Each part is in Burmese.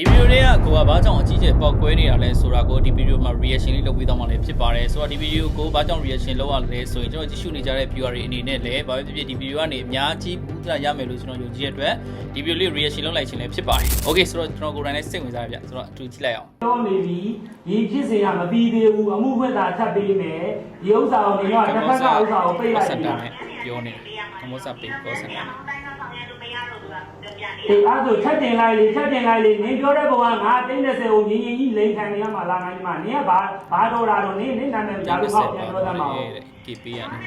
ဒီဗီဒီယိုလေးကကိုကဘာကြောင့်အကြီးကျယ်ပေါက်ကွဲနေတာလဲဆိုတာကိုဒီဗီဒီယိုမှာ reaction လေးလုပ်ပေးတော့မှလည်းဖြစ်ပါတယ်ဆိုတော့ဒီဗီဒီယိုကိုဘာကြောင့် reaction လုပ်ရလဲဆိုရင်ကျွန်တော်ကြည့်ရှုနေကြတဲ့ viewer တွေအနေနဲ့လည်းဘာပဲဖြစ်ဖြစ်ဒီဗီဒီယိုကနေအများကြီးပူးစားရမယ်လို့ကျွန်တော်ယုံကြည်တဲ့အတွက်ဒီဗီဒီယိုလေး reaction လုပ်လိုက်ခြင်းလည်းဖြစ်ပါတယ် okay ဆိုတော့ကျွန်တော်ကိုယ်တိုင်လည်းစိတ်ဝင်စားရပြဆိုတော့အတူကြည့်လိုက်အောင်ပြောနေပြီဒီဖြစ်စဉ်ကမပြီးသေးဘူးအမှုဖွင့်တာထပ်ပေးမယ်ဒီဥစ္စာကိုနေတော့တစ်ဖက်ကဥစ္စာကိုပိတ်လိုက်စပြီတာနဲ့ပြောနေကမောစာပေးကောစတာ နဲ့အေးအဲ့ဒါထပ်တင်လိုက်လေထပ်တင်လိုက်လေနင်ပြောတဲ့ဘဝငါ30ကိုငင်းငင်းကြီးလိန်ခံနေရမှာလားငါညီမနင်ကဘာဘာတော့တာတော့နင်နင်နာမည်ကြားလို့ဟောက်ပြန်ပြောတတ်မှာ KP ရနေ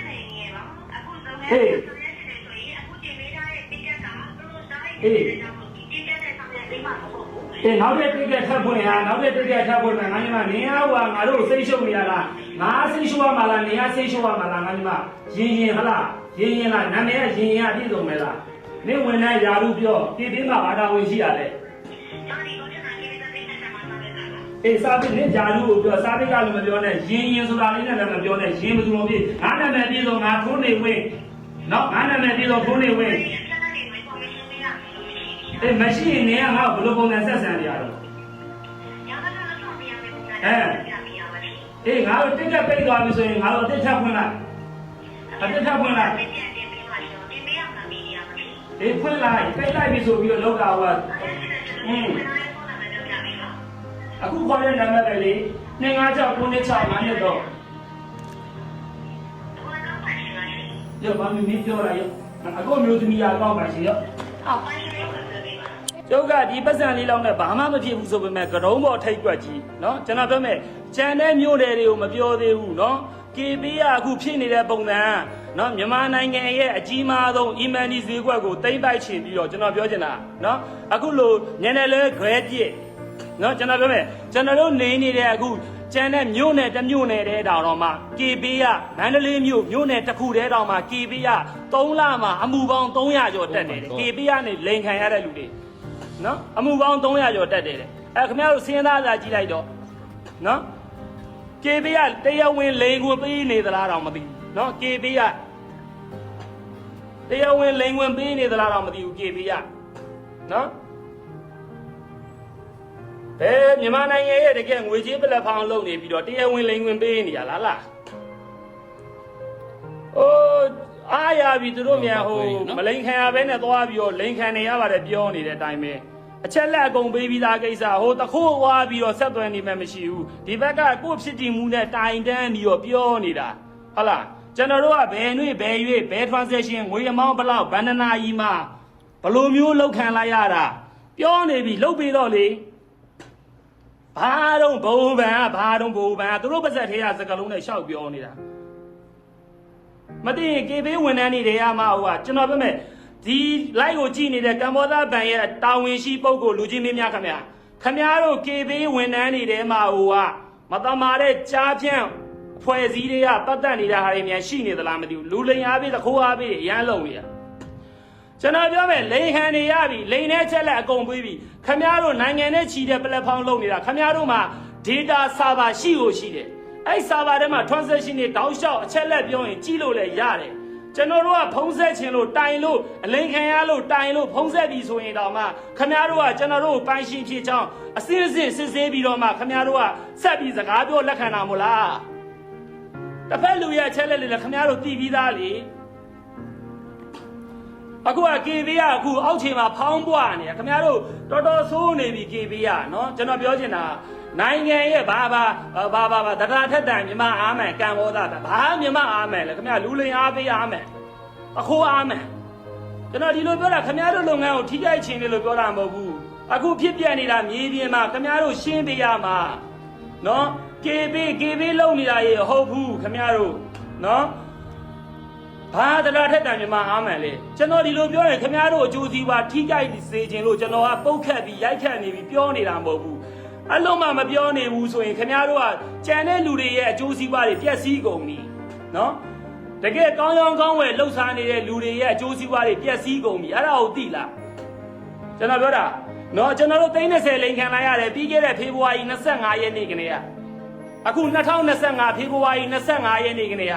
အေးနောက်တဲ့တိကျထပ်ဖွင့်ဟာနောက်တဲ့တိကျထပ်ဖွင့်မယ်ငါညီမနင်ကဟိုငါတို့စိတ်ရှုပ်နေရလားငါစိတ်ရှုပ်ရမှာလားနင်ကစိတ်ရှုပ်ရမှာလားငါညီမရင်ရင်ဟလားရင်ရင်လားနာမည်ကရင်ရင်အပြည့်စုံမယ်လား နင်ဝင်တဲ့ယာရုပြောဒီတင်းမှာဘာသာဝင်ရှိရတယ်အေးစာပေနဲ့ဂျာလူကိုပြောစာပေကလည်းမပြောနဲ့ရင်ရင်ဆိုတာလေးနဲ့လည်းမပြောနဲ့ရင်မသူမဖြစ်ငါနာမည်ပြေဆုံးငါထုံးနေဝင်နော်ငါနာမည်ပြေဆုံးထုံးနေဝင်အေးမရှိရင်နေကငါဘယ်လိုပုံစံဆက်ဆံကြရတော့အေးငါတို့တိတ်ကပိတ်သွားပြီဆိုရင်ငါတို့တစ်ချက်ဖွင့်လိုက်အေးဖွင့်လိုက် ပိတ်လိုက်ပြီဆိုပြီးတော့လောက်ကဟောအခုခေါ်တဲ့နံပါတ်ကလေး256 965နဲ့တော့ရောဘာမင်းပြောလိုက်ရောအခုမျိုးသမီးရတော့ပါရှိရော ကျုပ်ကဒီပတ်စံလေးလောက်နဲ့ဘာမှမဖြစ်ဘူးဆိုပေမဲ့ကရုံးပေါ်ထိတ်ကွက်ကြီးเนาะကျွန်တော်ပြောမယ်ကြံတဲ့မျိုးတွေတွေကိုမပြောသေးဘူးเนาะ KB ကအခုဖြစ်နေတဲ့ပုံစံ နော်မြန်မာနိုင်ငံရဲ့အကြီးမားဆုံး e-money ဈေးကွက်ကိုတိမ့်ပိုက်ချင်ပြီးတော့ကျွန်တော်ပြောချင်တာနော်အခုလိုညနေလဲ grade ပြည့်နော်ကျွန်တော်ပြောမယ်ကျွန်တော်တို့နေနေတဲ့အခုကျန်တဲ့မြို့နယ်တမြို့နယ်တဲတောင်တော့မှ KB ရမန္တလေးမြို့မြို့နယ်တစ်ခုတဲတောင်မှ KB ရ3လမှာအမှုပေါင်း300ကျော်တက်တယ် KB ရနေလိန်ခံရတဲ့လူတွေနော်အမှုပေါင်း300ကျော်တက်တယ်အဲခင်ဗျားတို့စဉ်းစားစားကြည့်လိုက်တော့နော် KB ရတရားဝင်လိန်ကိုပေးနေသလားတော့မသိဘူး နော် KB ကတရားဝင်လိန်ခွင်ပေးနေသလားတော့မသိဘူး KB ကနော်ဘယ်မြန်မာနိုင်ငံရဲ့တကယ်ငွေကြေးပလက်ဖောင်းလုပ်နေပြီးတော့တရားဝင်လိန်ခွင်ပေးနေရလားလားအိုးအားရပြီသူတို့မြန်ဟိုမလိန်ခံရဘဲနဲ့သွားပြီးတော့လိန်ခံနေရပါတယ်ပြောနေတဲ့အတိုင်းပဲအချက်လက်အကုန်ပေးပြီးသားကိစ္စဟိုတခိုးဝါပြီးတော့ဆက်သွယ်နေမှမရှိဘူးဒီဘက်ကကို့ဖြစ်တည်မှုနဲ့တိုင်တန်းပြီးတော့ပြောနေတာဟုတ်လား ကျွန်တော်တို့ကဘယ်နှွေဘယ်ရွေဘယ် transaction ငွေအမောင်းဘလောက်ဘန္ဒနာကြီးမှာဘလိုမျိုးလောက်ခံလိုက်ရတာပြောနေပြီလုတ်ပြီးတော့လေဘာတော့ဘုံဗန်ကဘာတော့ဘုံဗန်ကသူတို့ပါဇက်သေးရစကလုံးနဲ့ရှောက်ပြောနေတာမသိရင် KB ဝန်ထမ်းတွေတွေကမှဟိုကကျွန်တော်ပြောမယ်ဒီ live ကိုကြည့်နေတဲ့ကမ္ဘောဇဘန်ရဲ့တာဝန်ရှိပုဂ္ဂိုလ်လူချင်းမင်းများခင်ဗျာခင်ဗျားတို့ KB ဝန်ထမ်းတွေထဲမှာဟိုကမတမာတဲ့ကြားဖြန့်အ ဖွဲ့အစည်းတွေကပတ်သက်နေတဲ့ဟာတွေများရှိနေသလားမသိဘူးလူလိန်အားပေးသခိုးအားပေးအရန်လုံနေတာကျွန်တော်ပြောမယ်လိန်ဟန်နေရပြီလိန်နဲ့ချက်လက်အကုန်ပေးပြီခင်ဗျားတို့နိုင်ငံနဲ့ချီတဲ့ platform လုပ်နေတာခင်ဗျားတို့မှာ data server ရှိကိုရှိတယ်အဲ့ server ထဲမှာ transaction တွေတောက်လျှောက်အချက်လက်ပြောရင်ကြည့်လို့လည်းရတယ်ကျွန်တော်တို့ကဖုံးဆက်ခြင်းလို့တိုင်လို့အလိန်ခံရလို့တိုင်လို့ဖုံးဆက်ပြီးဆိုရင်တော့မှခမရတို့ကကျွန်တော်တို့ကိုပိုင်ရှင်ဖြစ်ချောင်းအစစ်အစစ်စစ်ဆေးပြီးတော့မှခမရတို့ကဆက်ပြီးစကားပြောလက်ခံတာမို့လား တစ်ဖက်လူရဲ့အချက်လက်တွေလည်းခမရတို့တည်ပြီးသားလေအခုက KB ကအခုအောက်ခြေမှာဖောင်းပွားနေတယ်ခင်ဗျားတို့တော်တော်ဆိုးနေပြီ KB ကနော်ကျွန်တော်ပြောချင်တာနိုင်ငံရဲ့ဘာဘာဘာဘာဘာတတာထက်တန်မြမအားမယ်ကံဘောသားဘာမြမအားမယ်လဲခင်ဗျားလူလိန်အားပေးအားမယ်အခိုးအားမယ်ကျွန်တော်ဒီလိုပြောတာခင်ဗျားတို့လုပ်ငန်းကိုထိခိုက်ခြင်းလို့ပြောတာမဟုတ်ဘူးအခုဖြစ်ပြနေတာမြေပြင်မှာခင်ဗျားတို့ရှင်းပေးရမှာနော် KB KB လုံနေတာရေဟုတ်ဘူးခင်ဗျားတို့နော်ဘာတရားထက်တန်မြမအားမှန်လေကျွန်တော်ဒီလိုပြောရင်ခင်ဗျားတို့အကျိုးစီးပွားထိကြိုက်စေခြင်းလို့ကျွန်တော်ကပုတ်ခတ်ပြီးရိုက်ခတ်နေပြီးပြောနေတာမဟုတ်ဘူးအလုံးမမပြောနေဘူးဆိုရင်ခင်ဗျားတို့ကကြံတဲ့လူတွေရဲ့အကျိုးစီးပွားတွေပျက်စီးကုန်ပြီနော်တကယ်ကောင်းကောင်းကောင်းဝယ်လှုပ်ရှားနေတဲ့လူတွေရဲ့အကျိုးစီးပွားတွေပျက်စီးကုန်ပြီအဲ့ဒါကိုသိလားကျွန်တော်ပြောတာနော်ကျွန်တော်တို့30လိန်ခံလိုက်ရတယ်ပြီးခဲ့တဲ့ဖေဖော်ဝါရီ25ရက်နေ့ကနေက အခု2025ဖေဖော်ဝါရီ25ရက်နေ့ကနေက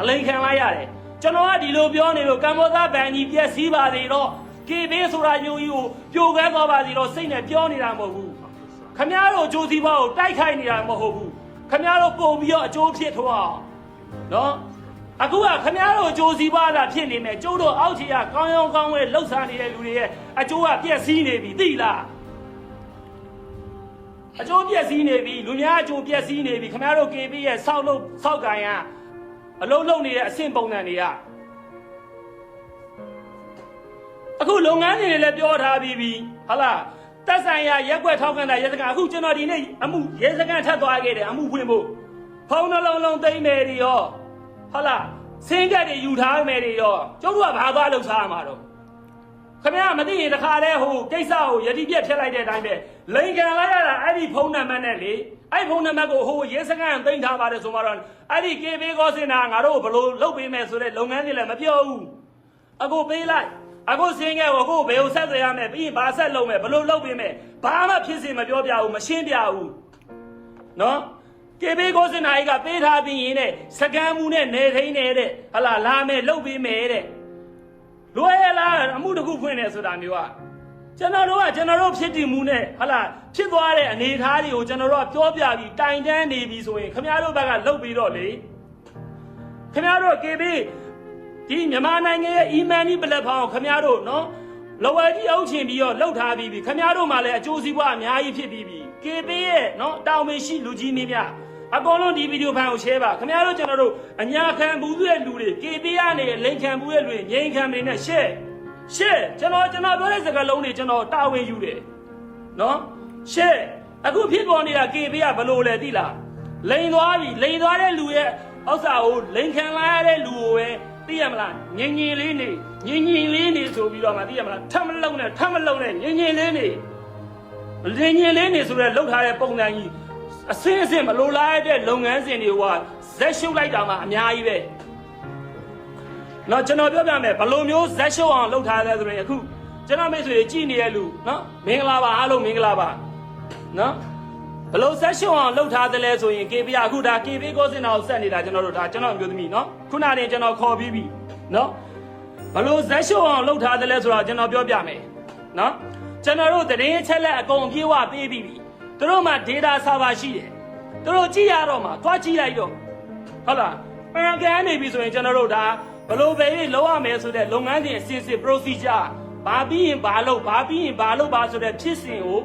အလိန်ခံလိုက်ရတယ်ကျွန်တော်ကဒီလိုပြောနေလို့ကမ္ဘောဇဘန်ကြီးပြက်စီးပါသေးတော့ကေဘေးဆိုတာမျိုးကြီးကိုပြိုကွဲသွားပါစီတော့စိတ်နဲ့ပြောနေတာမဟုတ်ဘူးခမည်းတော်အကျိုးစီးပွားကိုတိုက်ခိုက်နေတာမဟုတ်ဘူးခမည်းတော်ပုံပြီးတော့အကျိုးဖြစ်ထွားအောင်နော်အခုကခမည်းတော်အကျိုးစီးပွားလာဖြစ်နေမယ်ကျိုးတို့အောက်ခြေကကောင်းရောင်းကောင်းဝဲလှုပ်ရှားနေတဲ့လူတွေရဲ့အကျိုးကပြည့်စည်နေပြီသိလား အကျိုးပြက်စီးနေပြီလူများအကျိုးပြက်စီးနေပြီခင်ဗျားတို့ KB ရဲ့စောက်လို့စောက်ကန်ရအလုံးလုံးနေတဲ့အဆင့်ပုံစံတွေကအခုလုပ်ငန်းတွေလည်းပြောထားပြီးပြီဟုတ်လားတက်ဆိုင်ရရက်ွက်ထောက်ခံတာရဲစကန်အခုကျွန်တော်ဒီနေ့အမှုရဲစကန်ထပ်သွားခဲ့တယ်အမှုဖွင့်ဖို့ဖုန်းနှလုံးလုံးသိမ့်မယ်တွေရောဟုတ်လားစင်းကက်တွေယူထားမယ်တွေရောကျုပ်တို့ကဘာသွားလှုပ်ရှားမှာတော့ခမရမသိရင်တခါလဲဟိုကိစ္စကိုယတိပြက်ဖြတ်လိုက်တဲ့အတိုင်းပဲ လိန်ကန်လိုက်ရတာအဲ့ဒီဖုန်းနံပါတ်နဲ့လေအဲ့ဖုန်းနံပါတ်ကိုဟိုရဲစခန်းသိမ်းထားပါတယ်ဆိုမှတော့အဲ့ဒီ KB ကောစင်တာငါတို့ဘလို့လုပ်ပေးမယ်ဆိုတဲ့လုပ်ငန်းတွေလည်းမပြောဘူးအခုပေးလိုက်အခုစင်းခဲ့ကိုအခုဘယ်ကိုဆက်သွယ်ရမယ်ပြီးရင်ဘာဆက်လုပ်မယ်ဘလို့လုပ်ပေးမယ်ဘာမှဖြစ်စီမပြောပြဘူးမရှင်းပြဘူးနော် KB ကိုစင်တာကြီးကပေးထားပြီးရင်တဲ့စကန်မှုနဲ့နေထိန်နေတဲ့ဟလာလာမယ်လုပ်ပေးမယ်တဲ့လွယ်လားအမှုတစ်ခုဖွင့်နေဆိုတာမျိုးက ကျွန်တော်တို့ကကျွန်တော်တို့ဖြစ်တည်မှုနဲ့ဟလာဖြစ်သွားတဲ့အနေအထားတွေကိုကျွန်တော်တို့ကပြောပြပြီးတိုင်တန်းနေပြီဆိုရင်ခမရတို့ဘက်ကလှုပ်ပြီးတော့လေခမရတို့ KB ဒီမြန်မာနိုင်ငံရဲ့ e-money platform ကိုခမရတို့နော်လောဝယ်ကြီးအုပ်ချင်ပြီးတော့လှုပ်ထားပြီးပြီခမရတို့မှလည်းအကျိုးစီးပွားအများကြီးဖြစ်ပြီးပြီ KB ရဲ့နော်တောင်ပင်ရှိလူကြီးမင်းများအကုန်လုံးဒီဗီဒီယိုဖိုင်ကို share ပါခင်ဗျားတို့ကျွန်တော်တို့အညာခံဘူးတဲ့လူတွေ KB ကနေလိန်ခံဘူးတဲ့လူတွေငိန်ခံနေနဲ့ share share ကျွန်တော်ကျွန်တော်ပြောတဲ့စကားလုံးတွေကျွန်တော်တာဝန်ယူတယ်နော် share အခုဖြစ်ပေါ်နေတာ KB ကဘလို့လဲသိလားလိန်သွားပြီလိန်သွားတဲ့လူရဲ့ဥစ္စာကိုလိန်ခံလာရတဲ့လူကိုပဲသိရမလားငင်ငင်လေးနေငင်ငင်လေးနေဆိုပြီးတော့မှသိရမလားထပ်မလုံနဲ့ထပ်မလုံနဲ့ငင်ငင်လေးနေလင်းရင်လေးနေဆိုရဲလှုပ်ထားတဲ့ပုံစံကြီးအစင်းအစင်းမလိုလားတဲ့လုပ်ငန်းစဉ်တွေကဇက်ရှုပ်လိုက်တာမှအများကြီးပဲ။ နော်ကျွန်တော်ပြောပြမယ်ဘယ်လိုမျိုးဇက်ရှုပ်အောင်လှုပ်ထားလဲဆိုရင်အခုကျွန်တော်မိတ်ဆွေကြည်နေတဲ့လူနော်မင်္ဂလာပါအားလုံးမင်္ဂလာပါနော်ဘယ်လိုဇက်ရှုပ်အောင်လှုပ်ထားသလဲဆိုရင် KB ကအခုဒါ KB ကိုစင်တာကိုဆက်နေတာကျွန်တော်တို့ဒါကျွန်တော်အမျိုးသမီးနော်ခုနတင်ကျွန်တော်ခေါ်ပြီးပြီနော်ဘလို့ဇက်ရှုံအောင်လှုပ်ထားတယ်လဲဆိုတော့ကျွန်တော်ပြောပြမယ်နော်ကျွန်တော်တို့သတင်းအချက်လက်အကုန်ပြေဝပေးပြီးပြီသူတို့မှာ data server ရှိတယ်သူတို့ကြည့်ရတော့မှာသွားကြည့်လိုက်တော့ဟုတ်လားပန်ကန်နေပြီဆိုရင်ကျွန်တော်တို့ဒါ ဘလို့ပဲလောက်ရမယ်ဆိုတဲ့လုပ်ငန်းစဉ်အစစ်စစ် procedure ဘာပြီးရင်ဘာလုပ်ဘာပြီးရင်ဘာလုပ်ပါဆိုတဲ့ဖြစ်စဉ်ကို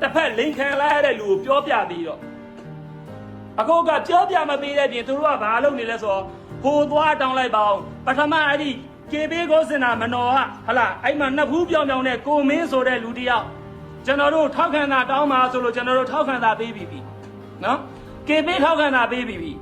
တစ်ဖက်လိန်ခံလိုက်ရတဲ့လူကိုပြောပြပြီးတော့အခုကပြောပြမပေးတဲ့ပြင်သူတို့ကဘာလုပ်နေလဲဆိုတော့ဟိုသွားတောင်းလိုက်ပါအောင်ပထမအဲ့ဒီကေဘေးကိုစင်နာမနော်ကဟလာအဲ့မှာနှစ်ဖူးပြောင်ပြောင်နဲ့ကိုမင်းဆိုတဲ့လူတစ်ယောက်ကျွန်တော်တို့ထောက်ခံတာတောင်းပါဆိုလို့ကျွန်တော်တို့ထောက်ခံတာပေးပြီးပြီနော်ကေဘေးထောက်ခံတာပေးပြီးပြီ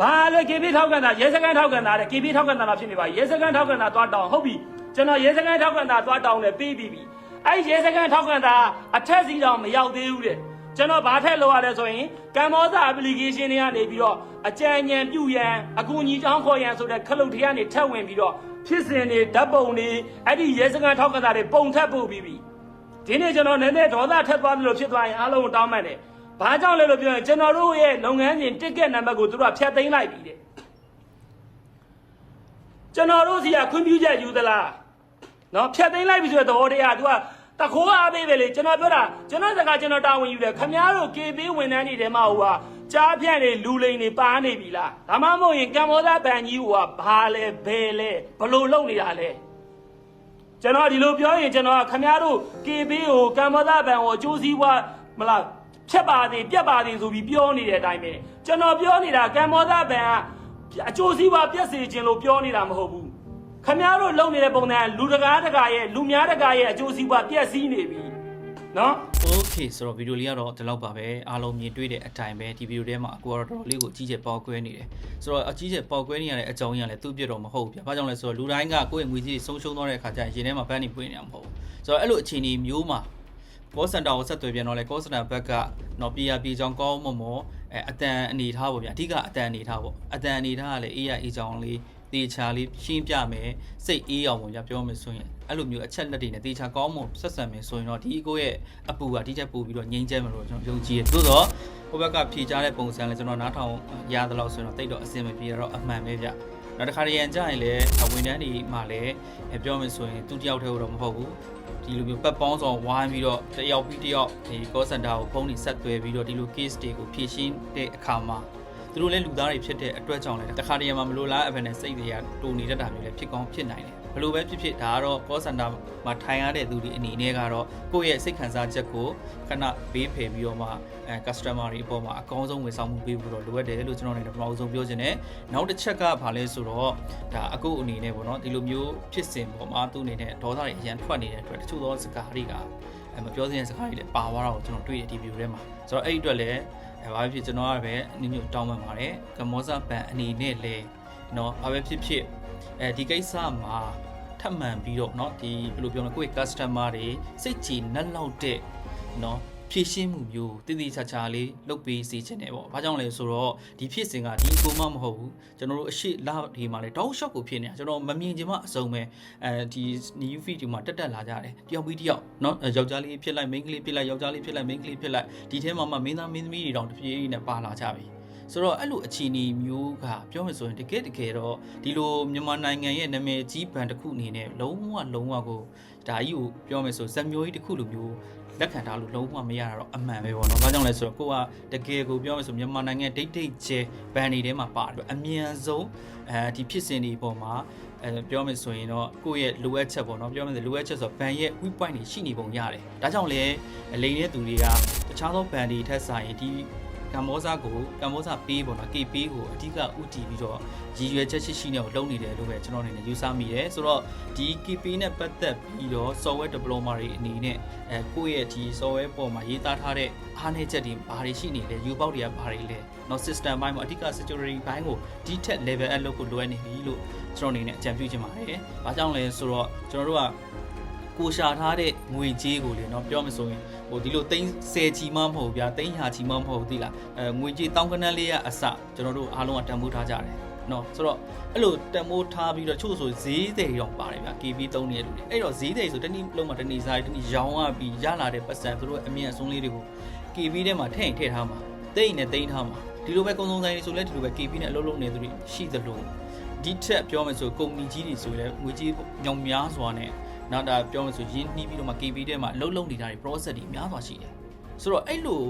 ဘာလဲကေဘေးထောက်ခံတာရဲစခန်းထောက်ခံတာတဲ့ကေဘေးထောက်ခံတာမှဖြစ်နေပါရဲစခန်းထောက်ခံတာသွားတောင်းဟုတ်ပြီကျွန်တော်ရဲစခန်းထောက်ခံတာသွားတောင်းတယ်ပေးပြီးပြီအဲ့ရဲစခန်းထောက်ခံတာအထက်စီတောင်မရောက်သေးဘူးတဲ့ကျွန်တော်ဘာထက်လောက်ရလဲဆိုရင်ကမ္ဘောဇ application တွေကနေပြီးတော့အကြံဉာဏ်ပြုရန်အကူအညီတောင်းခေါ်ရန်ဆိုတဲ့ခလုတ်တွေကနေထက်ဝင်ပြီးတော့ဖြစ်စဉ်တွေဓာတ်ပုံတွေအဲ့ဒီရဲစခန်းထောက်ခံတာတွေပုံထက်ပို့ပြီးပြီဒီနေ့ကျွန်တော်နည်းနည်းဒေါသထက်သွားပြီလို့ဖြစ်သွားရင်အားလုံးကိုတောင်းပန်တယ် ဘာကြောင့်လဲလို့ပြောရင်ကျွန်တော်တို့ရဲ့လုပ်ငန်းစဉ်တစ်ကက်နံပါတ်ကိုသူတို့ကဖျက်သိမ်းလိုက်ပြီတဲ့ကျွန်တော်တို့စီကခွင့်ပြုချက်ယူသလားနော်ဖြတ်သိမ်းလိုက်ပြီဆိုတဲ့သဘောတရား तू ကတခိုးအားပေးပဲလေကျွန်တော်ပြောတာကျွန်တော်စကားကျွန်တော်တာဝန်ယူတယ်ခမည်းတော် KB ဝန်ထမ်းတွေထဲမှာဟိုကကြားဖြန့်နေလူလိန်တွေပါနေပြီလားဒါမှမဟုတ်ရင်ကံမောသားဗန်ကြီးဟိုကဘာလဲဘယ်လဲဘလို့လုပ်နေတာလဲကျွန်တော်ဒီလိုပြောရင်ကျွန်တော်ကခမည်းတော် KB ကိုကံမောသားဗန်ကိုအကျိုးစီးပွားမလား ဖြတ်ပါသေးပြတ်ပါသေးဆိုပြီးပြောနေတဲ့အတိုင်းပဲကျွန်တော်ပြောနေတာကံမောသားဗန်ကအကျိုးစီးပွားပြတ်စေခြင်းလို့ပြောနေတာမဟုတ်ဘူး ခမည်းတော်လုံနေတဲ့ပုံစံကလူတကားတကာရဲ့လူများတကာရဲ့အကျိုးစီးပွားပြည့်စည်နေပြီနော် โอเคဆိုတော့ဗီဒီယိုလေးကတော့ဒီလောက်ပါပဲအားလုံးမြင်တွေ့တဲ့အတိုင်းပဲဒီဗီဒီယိုထဲမှာအကူကတော့တော်တော်လေးကိုအကြီးကျယ်ပေါက်ကွဲနေတယ်ဆိုတော့အကြီးကျယ်ပေါက်ကွဲနေရတဲ့အကြောင်းရင်းကလည်းသူ့ပြစ်တော့မဟုတ်ဘူးဗျာဘာကြောင့်လဲဆိုတော့လူတိုင်းကကိုယ့်ရဲ့ငွေကြီးဆုံးရှုံးသွားတဲ့အခါကျရင်ရင်ထဲမှာပန်းနေပွင့်နေတာမဟုတ်ဘူးဆိုတော့အဲ့လိုအခြေအနေမျိုးမှာ call center ကိုဆက်သွယ်ပြန်တော့လေ call center ဘက်ကနော်ပြေရပြေချောင်းကောင်းမွန်မွန်အဲအတန်အနေထားပေါ့ဗျာအဓိကအတန်အနေထားပေါ့အတန်အနေထားကလည်းအေးရအေးချောင်းလေးတေချာလေးရှင်းပြမယ်စိတ်အေးအောင်ပေါ့ဗျာပြောမယ်ဆိုရင်အဲ့လိုမျိုးအချက်လက်တွေနဲ့တေချာကောင်းမွန်ဆက်ဆံမယ်ဆိုရင်တော့ဒီကိုရဲ့အပူကဒီချက်ပို့ပြီးတော့ငြိမ်းချမ်းမယ်လို့ကျွန်တော်ယုံကြည်တယ်သို့တော့ဟိုဘက်ကဖြေချတဲ့ပုံစံလဲကျွန်တော်နားထောင်ရသလောက်ဆိုရင်တော့တိတ်တော့အဆင်မပြေတော့အမှန်ပဲဗျ နောက်တစ်ခါတရံကြရင်လည်းအဝန်ထမ်းတွေမှလည်းအဲပြောမယ်ဆိုရင်သူတယောက်တည်းတော့မဟုတ်ဘူးဒီလိုမျိုးပတ်ပေါင်းဆောင်ဝိုင်းပြီးတော့တယောက်ပြီးတယောက်ဒီ call center ကိုဖုန်းတွေဆက်သွယ်ပြီးတော့ဒီလို case တွေကိုဖြေရှင်းတဲ့အခါမှာသူတို့လည်းလူသားတွေဖြစ်တဲ့အတွက်ကြောင့်လည်းတစ်ခါတရံမှာမလိုလားအဖက်နဲ့စိတ်တွေကတူနေတတ်တာမျိုးလည်းဖြစ်ကောင်းဖြစ်နိုင်တယ် ဘယ်လိုပဲဖြစ်ဖြစ်ဒါကတော့ call center မှာထိုင်ရတဲ့သူတွေအနေနဲ့ကတော့ကိုယ့်ရဲ့စိတ်ခံစားချက်ကိုခဏဘေးဖယ်ပြီးတော့မှအဲ customer တွေအပေါ်မှာအကောင်းဆုံးဝန်ဆောင်မှုပေးဖို့တော့လိုအပ်တယ်လို့ကျွန်တော်အနေနဲ့ပထမဆုံးပြောချင်တယ်နောက်တစ်ချက်ကဘာလဲဆိုတော့ဒါအခုအနေနဲ့ပေါ့နော်ဒီလိုမျိုးဖြစ်စဉ်ပေါ်မှာသူ့အနေနဲ့ဒေါသတွေအရန်ထွက်နေတဲ့အတွက်တချို့သောစကားတွေကအဲမပြောစတဲ့စကားတွေလည်းပါသွားတာကိုကျွန်တော်တွေ့ရဒီ view ထဲမှာဆိုတော့အဲ့ဒီအတွက်လည်းအဲဘာဖြစ်ကျွန်တော်ကပဲအနည်းငယ်တောင်းပန်ပါတယ်ကမောဇဘန်အနေနဲ့လည်းเนาะဘာပဲဖြစ်ဖြစ် အဲဒီကိစ္စမှာထပ်မံပြီးတော့เนาะဒီဘယ်လိုပြောမလဲကိုယ့်ရဲ့ customer တွေစိတ်ကြည်နှက်လောက်တဲ့เนาะဖြည့်ရှင်းမှုမျိုးတည်တည်ချာချာလေးလုပ်ပေးစီခြင်းတယ်ပေါ့။ဘာကြောင့်လဲဆိုတော့ဒီဖြစ်စဉ်ကဒီကိုမှမဟုတ်ဘူး။ကျွန်တော်တို့အရှိလာဒီမှာလေတောက်ရှော့ကိုဖြစ်နေတာကျွန်တော်မမြင်ချင်မှအစုံပဲအဲဒီ new feed ဒီမှာတက်တက်လာကြတယ်။တယောက်ပြီးတယောက်เนาะယောက်ျားလေးဖြစ်လိုက်မိန်းကလေးဖြစ်လိုက်ယောက်ျားလေးဖြစ်လိုက်မိန်းကလေးဖြစ်လိုက်ဒီထဲမှာမှမင်းသားမင်းသမီးတွေတောင်တပြေးပြေးနဲ့ပါလာကြပြီ။ ဆိုတော့အဲ့လိုအခြေအနေမျိုးကပြောမယ်ဆိုရင်တကယ်တကယ်တော့ဒီလိုမြန်မာနိုင်ငံရဲ့နာမည်ကြီးဘန်တစ်ခုအနေနဲ့လုံးဝလုံးဝကိုဒါကြီးကိုပြောမယ်ဆိုဇက်မျိုးကြီးတစ်ခုလိုမျိုးလက်ခံထားလို့လုံးဝမရတာတော့အမှန်ပဲပေါ့နော်။ဘာကြောင့်လဲဆိုတော့ကိုကတကယ်ကိုပြောမယ်ဆိုမြန်မာနိုင်ငံဒိတ်ဒိတ်ကျဲဘန်တွေထဲမှာပါတယ်အမြန်ဆုံးအဲဒီဖြစ်စဉ်တွေပေါ်မှာအဲပြောမယ်ဆိုရင်တော့ကိုယ့်ရဲ့လိုအပ်ချက်ပေါ့နော်ပြောမယ်ဆိုလိုအပ်ချက်ဆိုဘန်ရဲ့ weak point တွေရှိနေပုံရတယ်။ဒါကြောင့်လည်းလိန်တဲ့သူတွေကတခြားသောဘန်တွေထက်ဆိုင်ဒီ ကမ္ဘောဇကိုကမ္ဘောဇပေးပေါ့နော် KP ကိုအဓိကဥတီပြီးတော့ရည်ရွယ်ချက်ရှိရှိနဲ့ကိုလုပ်နေတယ်လို့ပဲကျွန်တော်အနေနဲ့ယူဆမိတယ်ဆိုတော့ဒီ KP နဲ့ပတ်သက်ပြီးတော့ software developer တွေအနေနဲ့အဲကိုယ့်ရဲ့ဒီ software ပေါ်မှာရေးသားထားတဲ့အားနည်းချက်တွေဘာတွေရှိနေလဲယူပေါက်တွေကဘာတွေလဲเนาะ system ဘိုင်းမှာအဓိက security ဘိုင်းကိုဒီထက် level up လုပ်ဖို့လိုအပ်နေပြီလို့ကျွန်တော်အနေနဲ့အကြံပြုချင်ပါတယ်။ဘာကြောင့်လဲဆိုတော့ကျွန်တော်တို့က ကိုရှာထားတဲ့ငွေကြေးကိုလေနော်ပြောမဆိုရင်ဟိုဒီလိုသိန်း10ချီမှမဟုတ်ဗျာသိန်း100ချီမှမဟုတ်သီလားအဲငွေကြေးတောင်းကနန်းလေးရအစကျွန်တော်တို့အားလုံးကတန်ဖိုးထားကြတယ်နော်ဆိုတော့အဲ့လိုတန်မိုးထားပြီးတော့ချို့ဆိုဈေးတွေရောပါတယ်ဗျာ KB တုံးနေတဲ့လူတွေအဲ့တော့ဈေးတွေဆိုတနည်းလုံးမှာတနည်းစားတနည်းရောင်းရပြီးရလာတဲ့ပတ်စံသူတို့အမြင်အဆုံးလေးတွေကို KB ထဲမှာထည့်ထည့်ထားမှာတိတ်နဲ့တိတ်ထားမှာဒီလိုပဲကုံစုံဆိုင်တွေဆိုလည်းဒီလိုပဲ KB နဲ့အလုပ်လုပ်နေသူတွေရှိသလိုဒီထက်ပြောမယ်ဆိုကုမ္ပဏီကြီးတွေဆိုလည်းငွေကြေးညောင်များစွာနဲ့ နောက်တာပြောမယ်ဆိုရင်းနှီးပြီးတော့မှ KB ထဲမှာအလုပ်လုပ်နေတာတွေ process တွေများစွာရှိတယ်ဆိုတော့အဲ့လို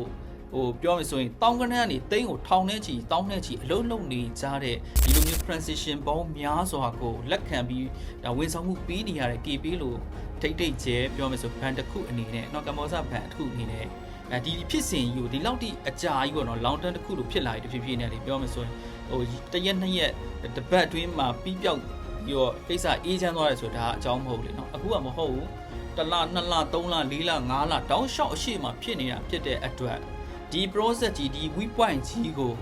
ဟိုပြောမယ်ဆိုရင်တောင်းကနန်းကနေတိန်းကိုထောင်ထဲချီတောင်းထဲချီအလုံးလုံးနေကြတဲ့ဒီလိုမျိုး transition ပေါင်းများစွာကိုလက်ခံပြီးဒါဝန်ဆောင်မှုပေးနေရတဲ့ KP လို့ထိတ်ထိတ်ကျဲပြောမယ်ဆိုဘန်တစ်ခုအနေနဲ့တော့ကမ္ဘောဇဘန်တစ်ခုအနေနဲ့အဲဒီဖြစ်စဉ်ကြီးကိုဒီလောက်တိအကြာကြီးပေါ့နော် long term တစ်ခုလို့ဖြစ်လာပြီတဖြည်းဖြည်းနဲ့လေပြောမယ်ဆိုရင်ဟိုတရက်နှစ်ရက်တပတ်အတွင်းမှာပြီးပြောက် ပြီးတော့ကိစ္စအေးချမ်းသွားတယ်ဆိုဒါအကြောင်းမဟုတ်လေနော်အခုကမဟုတ်ဘူးတလ2လ3လ4လ5လတောင်းလျှောက်အရှိမဖြစ်နေတာဖြစ်တဲ့အတွက်ဒီ process ကြီးဒီ weak point ကြီးကို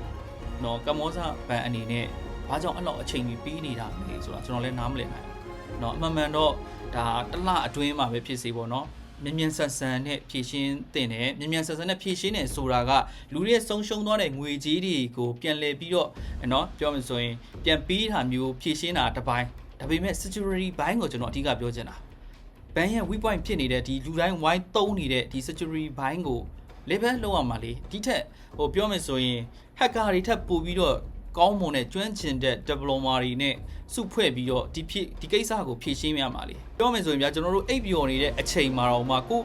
နော်ကမ္ဘောဇဘန်အနေနဲ့ဘာကြောင့်အဲ့လောက်အချိန်ကြီးပြီးနေတာလဲဆိုတာကျွန်တော်လည်းနားမလည်နိုင်ဘူးနော်အမှန်မှန်တော့ဒါတလအတွင်းမှာပဲဖြစ်စေပေါ့နော် မြန်မြန်ဆန်ဆန်နဲ့ဖြည့်ရှင်းတင်တယ်မြန်မြန်ဆန်ဆန်နဲ့ဖြည့်ရှင်းတယ်ဆိုတာကလူတွေဆုံးရှုံးသွားတဲ့ငွေကြေးတွေကိုပြန်လည်ပြီးတော့เนาะပြောမှဆိုရင်ပြန်ပြီးတာမျိုးဖြည့်ရှင်းတာတစ်ပိုင်းဒါပေမဲ့ security ဘိုင်းကိုကျွန်တော်အဓိကပြောချင်တာဘန်ရဲ့ weak point ဖြစ်နေတဲ့ဒီလူတိုင်းဝိုင်းတုံးနေတဲ့ဒီ security ဘိုင်းကို level လောက်အောင်ပါလေဒီထက်ဟိုပြောမယ်ဆိုရင် hacker တွေထပ်ပို့ပြီးတော့ ကောင်းမွန်တဲ့ကျွမ်းကျင်တဲ့ developer တွေနဲ့စုဖွဲ့ပြီးတော့ဒီဖြစ်ဒီကိစ္စကိုဖြည့်ရှင်းရမှာလေပြောမယ်ဆိုရင်ဗျာကျွန်တော်တို့အိပ်ပျော်နေတဲ့အချိန်မှာတော့မှကို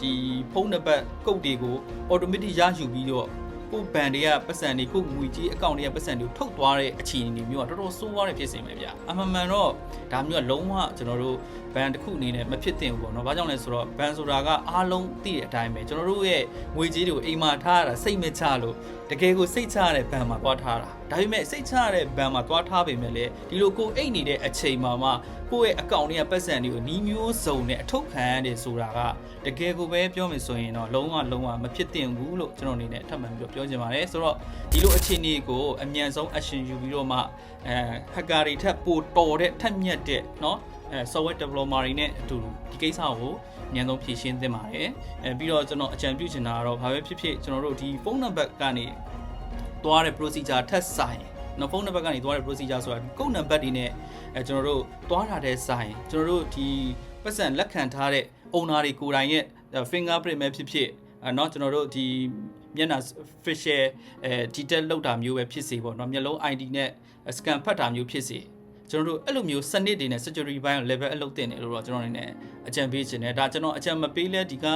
ဒီဖုန်းနံပါတ်ကုတ်တွေကို automatic ရယူပြီးတော့ကိုဘန်တွေကပတ်စံတွေကိုငွေကြီးအကောင့်တွေကပတ်စံတွေကိုထုတ်သွားတဲ့အခြေအနေမျိုးကတော်တော်ဆိုးသွားတဲ့ဖြစ်စဉ်ပဲဗျာအမှန်မှန်တော့ဒါမျိုးကလုံးဝကျွန်တော်တို့ဘန်တစ်ခုအနေနဲ့မဖြစ်သင့်ဘူးပေါ့နော်။ဘာကြောင့်လဲဆိုတော့ဘန်ဆိုတာကအားလုံးသိတဲ့အတိုင်းပဲကျွန်တော်တို့ရဲ့ငွေကြေးတွေကိုအိမ်မှာထားရတာစိတ်မချလို့တကယ်ကိုစိတ်ချရတဲ့ဘန်မှာသွားထားတာ။ ဒါပေမဲ့စိတ်ချရတဲ့ဘန်မှာသွားထားပေမဲ့လည်းဒီလိုကိုအိတ်နေတဲ့အချိန်မှာမှကိုယ့်ရဲ့အကောင့်တွေကပတ်စံတွေကိုနီးမျိုးစုံနဲ့အထုတ်ခံရတယ်ဆိုတာကတကယ်ကိုပဲပြောမယ်ဆိုရင်တော့လုံးဝလုံးဝမဖြစ်သင့်ဘူးလို့ကျွန်တော်အနေနဲ့ထပ်မံပြီးတော့ပြောချင်ပါတယ်။ဆိုတော့ဒီလိုအခြေအနေကိုအမြန်ဆုံး action ယူပြီးတော့မှအဲ hacker တွေထပ်ပိုတော်တဲ့ထက်မြက်တဲ့เนาะအဲ software developer တွေနဲ့အတူတူဒီကိစ္စကိုအမြန်ဆုံးဖြေရှင်းသင့်ပါတယ်အဲပြီးတော့ကျွန်တော်အကြံပြုချင်တာကတော့ဘာပဲဖြစ်ဖြစ်ကျွန်တော်တို့ဒီဖုန်းနံပါတ်ကနေ သွားတဲ့ procedure ထက်ဆိုင်နော်ဖုန်းနံပါတ်ကနေသွားတဲ့ procedure ဆိုတာကုတ်နံပါတ်တွေနဲ့အဲကျွန်တော်တို့သွားတာတဲ့ဆိုင်ကျွန်တော်တို့ဒီပတ်စံလက်ခံထားတဲ့ owner တွေကိုယ်တိုင်ရဲ့ fingerprint ပဲဖြစ်ဖြစ်အဲเนาะကျွန်တော်တို့ဒီမျက်နှာ facial အဲ detail လောက်တာမျိုးပဲဖြစ်စေပေါ့เนาะမျက်လုံး ID နဲ့ scan ဖတ်တာမျိုးဖြစ်စေ ကျွန်တော်တို့အဲ့လိုမျိုးစနစ်တွေနဲ့ security ဘိုင်းကို level အလုပ်တင်တယ်လို့တော့ကျွန်တော်အနေနဲ့အကြံပေးခြင်းတယ်ဒါကျွန်တော်အကြံမပေးလဲဒီက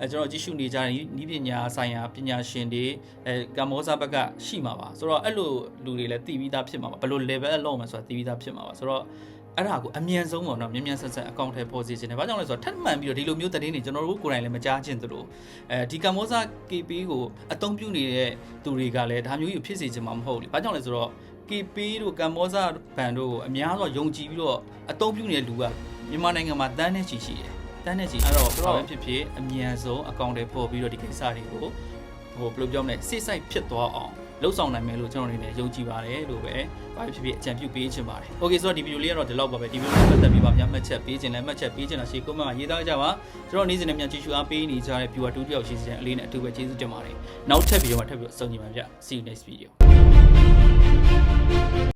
အဲကျွန်တော်ကြည့်ရှုနေကြတဲ့ဤပညာဆိုင်ရာပညာရှင်တွေအဲကမ္ဘောဇဘက်ကရှိမှာပါဆိုတော့အဲ့လိုလူတွေလည်းတည်ပြီးသားဖြစ်မှာပါဘယ်လို level အလုပ်မှာဆိုတာတည်ပြီးသားဖြစ်မှာပါဆိုတော့အဲ့ဒါကိုအမြန်ဆုံးပေါ့နော်မြန်မြန်ဆက်ဆက်အကောင့်ထဲပေါ်စီခြင်းတယ်။ဘာကြောင့်လဲဆိုတော့ထပ်မှန်ပြီးတော့ဒီလိုမျိုးသတင်းတွေကျွန်တော်တို့ကိုယ်တိုင်လည်းမကြားချင်းသလိုအဲဒီကမ္ဘောဇ KP ကိုအသုံးပြုနေတဲ့သူတွေကလည်းဒါမျိုးကြီးဖြစ်စေချင်မှာမဟုတ်ဘူးလေ။ဘာကြောင့်လဲဆိုတော့ KP တို့ကမ္ဘောဇဘန်တို့ကိုအများဆုံးယုံကြည်ပြီးတော့အသုံးပြုနေတဲ့လူကမြန်မာနိုင်ငံမှာတန်းနဲ့ချီရှိတယ်။တန်းနဲ့ချီအဲ့တော့ဘာပဲဖြစ်ဖြစ်အမြန်ဆုံးအကောင့်ထဲပေါ်ပြီးတော့ဒီကိစ္စတွေကိုဟိုဘယ်လိုပြောမလဲစိတ်ဆိုင်ဖြစ်သွားအောင်လှုပ်ဆောင်နိုင်မယ်လို့ကျွန်တော်အနေနဲ့ယုံကြည်ပါတယ်လို့ပဲဘာဖြစ်ဖြစ်အကြံပြုပေးချင်ပါတယ်။ Okay ဆိုတော့ဒီဗီဒီယိုလေးကတော့ဒီလောက်ပါပဲဒီဗီဒီယိုကိုပတ်သက်ပြီးပါများမှတ်ချက်ပေးခြင်းလည်းမှတ်ချက်ပေးခြင်းလားရှေ့ comment မှာရေးသားကြပါကျွန်တော်နေ့စဉ်နဲ့မြန်ကြည့်ရှုအားပေးနေကြတဲ့ viewer တူတယောက်ရှိစီတဲ့အလေးနဲ့အတူပဲကျေးဇူးတင်ပါတယ်။နောက်ထပ်ဗီဒီယိုမှာထပ်ပြီးအဆုံးညီပါဗျ။ See you next video ハハハハ!